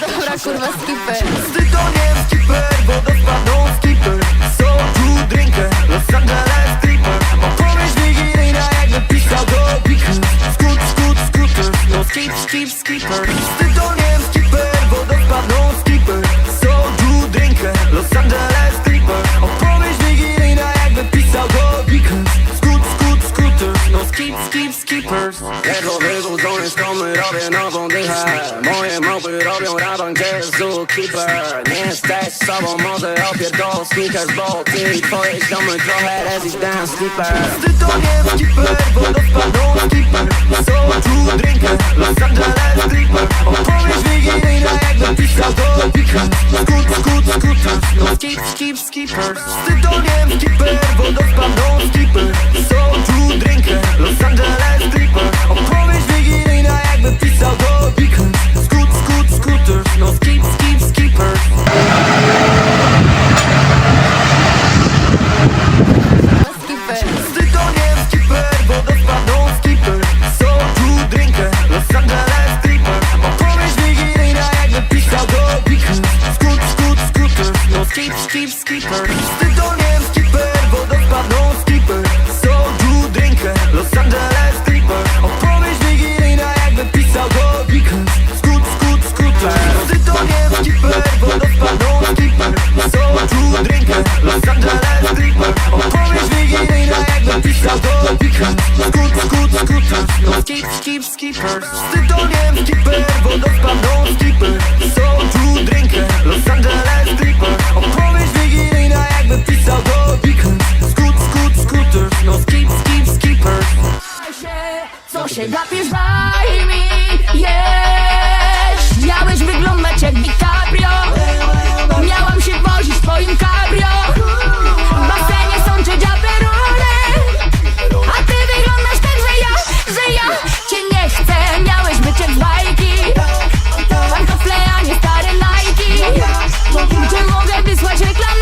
Dobra, kurwa, skipper. Stytoniem skipper, wodospadną skipper So true drinker, Los Angeles Clipper Opowieść wigilijna jakby pisał go Pickers Skut, skut, scooter No skip, skip, skipper Stytoniem skipper, wodospadną skipper So true drinker, Los Angeles skip, skip, skippers. Ledwo wybudzony z komy robię nową dychę. Moje małpy robią raban, gdzie jest zookeeper Nie jesteś sobą, może opierdol sneakers Bo ty i twoje ziomy trochę resident sleeper Tytoniem skipper, wodospadną skipper. So true drinker, Los Angeles Clipper Opowieść wigilijna jakby pisał go Picker Skut, skut, scooter No skip, skip, skippers Tytoniem skipper, wodospadną skipper pisał go Picker Skut, Skip, skip, skipper Z tytoniem skipper, wodą z bandą skipper So true drinker, Los Angeles stripper Opowieść wigilijna jakby pisał do Dickens Skut, skut, scooter, no skip, skip, skipper Co się gapisz, daj mi jeść. Miałeś wyglądać jak Dickens Watch je vais